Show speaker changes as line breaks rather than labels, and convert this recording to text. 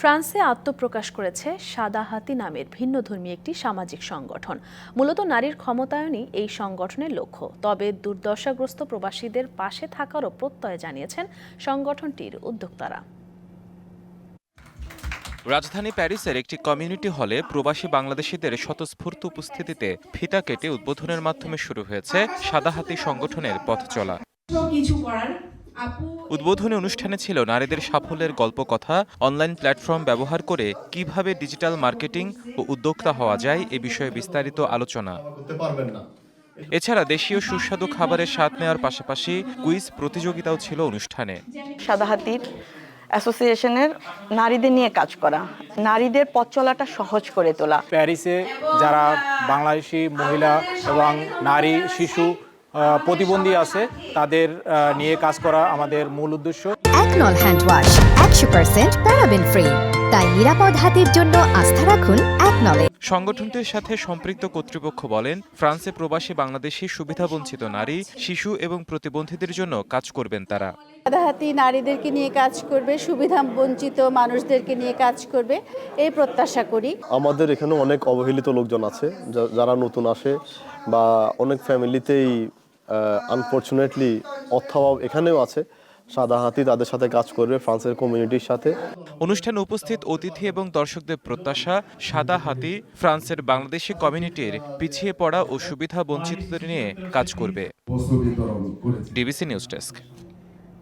ফ্রান্সে আত্মপ্রকাশ করেছে সাদা হাতি নামের ভিন্নধর্মী একটি সামাজিক সংগঠন। মূলত নারীর ক্ষমতায়নই এই সংগঠনের লক্ষ্য। তবে দুর্দশাগ্রস্ত প্রবাসীদের পাশে থাকারও প্রত্যয় জানিয়েছেন সংগঠনটির উদ্যোক্তারা।
রাজধানী প্যারিসের একটি কমিউনিটি হলে প্রবাসী বাংলাদেশিদের স্বতঃস্ফূর্ত উপস্থিতিতে ফিতা কেটে উদ্বোধনের মাধ্যমে শুরু হয়েছে সাদা হাতি সংগঠনের পথ চলা।
কিছু করার
উদ্বোধনী অনুষ্ঠানে ছিল নারীদের সাফল্যের গল্প কথা অনলাইন প্ল্যাটফর্ম ব্যবহার করে কীভাবে ডিজিটাল মার্কেটিং ও উদ্যোক্তা হওয়া যায় এ বিষয়ে বিস্তারিত আলোচনা। এছাড়া দেশীয় সুস্বাদু খাবারের স্বাদ নেওয়ার পাশাপাশি কুইজ প্রতিযোগিতাও ছিল অনুষ্ঠানে।
সাদাহাতির অ্যাসোসিয়েশনের নারীদের নিয়ে কাজ করা। নারীদের পথ চলাটা সহজ করে তোলা।
প্যারিসে যারা বাংলাদেশি মহিলা এবং নারী শিশু প্রতিবন্ধী আছে, তাদের নিয়ে কাজ করা আমাদের মূল উদ্দেশ্য।
একনল হ্যান্ড ওয়াশ, একশো প্যারাবেন ফ্রি। তাই নিরাপদ হাতের জন্য আস্থা রাখুন একনলে
সংগঠনটির সাথে সম্পৃক্ত কর্তৃপক্ষ বলেন ফ্রান্সে প্রবাসী বাংলাদেশি সুবিধাবঞ্চিত নারী শিশু এবং প্রতিবন্ধীদের জন্য কাজ করবেন তারা।
হাতি নারীদেরকে নিয়ে কাজ করবে সুবিধা বঞ্চিত মানুষদেরকে নিয়ে কাজ করবে এই প্রত্যাশা করি।
আমাদের এখানে অনেক অবহেলিত লোকজন আছে যারা নতুন আসে বা অনেক ফ্যামিলিতেই আনফর্চুনেটলি অর্থাভাব এখানেও আছে। সাদা হাতি তাদের সাথে কাজ করবে ফ্রান্সের কমিউনিটির সাথে।
অনুষ্ঠানে উপস্থিত অতিথি এবং দর্শকদের প্রত্যাশা সাদা হাতি ফ্রান্সের বাংলাদেশি কমিউনিটির পিছিয়ে পড়া ও সুবিধা বঞ্চিতদের নিয়ে কাজ করবে। DBC news desk.